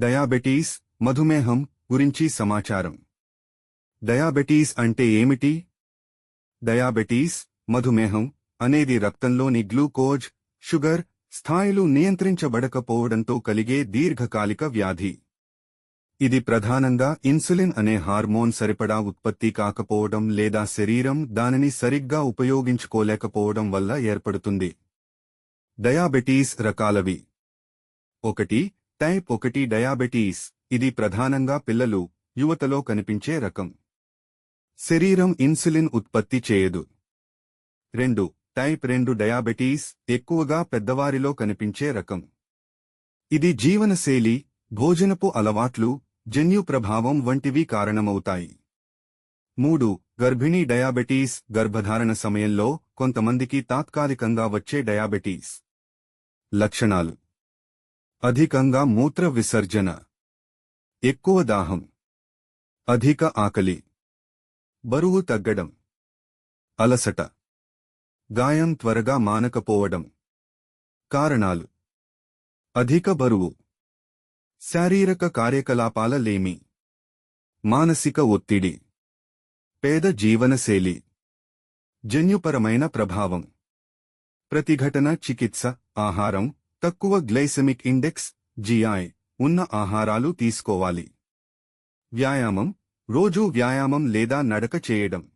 Diabetes మధుమేహం గురించి సమాచారం. డయాబెటీస్ అంటే ఏమిటి? డయాబెటీస్ మధుమేహం అనేది రక్తంలోని గ్లూకోజ్ షుగర్ స్థాయిలు నియంత్రించబడకపోవడంతో కలిగే దీర్ఘకాలిక వ్యాధి. ఇది ప్రధానంగా ఇన్సులిన్ అనే హార్మోన్ సరిపడా ఉత్పత్తి కాకపోవడం లేదా శరీరం దానిని సరిగ్గా ఉపయోగించుకోలేకపోవడం వల్ల ఏర్పడుతుంది. డయాబెటీస్ రకాలవి. ఒకటి టైప్ ఒకటి డయాబెటీస్. ఇది ప్రధానంగా పిల్లలు యువతలో కనిపించే రకం. శరీరం ఇన్సులిన్ ఉత్పత్తి చేయదు. రెండు టైప్ రెండు డయాబెటీస్ ఎక్కువగా పెద్దవారిలో కనిపించే రకం. ఇది జీవనశైలి భోజనపు అలవాట్లు జన్యు ప్రభావం వంటివి కారణమవుతాయి. మూడు గర్భిణీ డయాబెటీస్ గర్భధారణ సమయంలో కొంతమందికి తాత్కాలికంగా వచ్చే డయాబెటీస్. లక్షణాలు. అధికంగా మూత్ర విసర్జన. ఎక్కువ దాహం. అధిక ఆకలి. బరువు తగ్గడం. అలసట. గాయం త్వరగా మానకపోవడం. కారణాలు. అధిక బరువు. శారీరక కార్యకలాపాల లేమి. మానసిక ఒత్తిడి. పేద జీవనశైలి. జన్యుపరమైన ప్రభావం. ప్రతిఘటన చికిత్స ఆహారం తక్కువ గ్లైసెమిక్ ఇండెక్స్ జిఐ ఉన్న ఆహారాలు తీసుకోవాలి. వ్యాయామం రోజూ వ్యాయామం లేదా నడక చేయడం.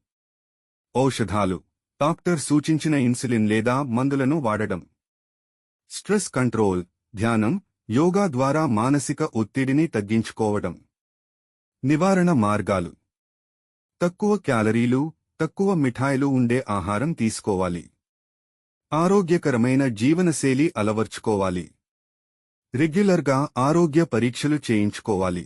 ఔషధాలు డాక్టర్ సూచించిన ఇన్సులిన్ లేదా మందులను వాడడం. స్ట్రెస్ కంట్రోల్ ధ్యానం యోగా ద్వారా మానసిక ఒత్తిడిని తగ్గించుకోవడం. నివారణ మార్గాలు. తక్కువ క్యాలరీలు తక్కువ మిఠాయిలు ఉండే ఆహారం తీసుకోవాలి. ఆరోగ్యకరమైన జీవనశైలి అలవర్చుకోవాలి. రెగ్యులర్గా ఆరోగ్య పరీక్షలు చేయించుకోవాలి.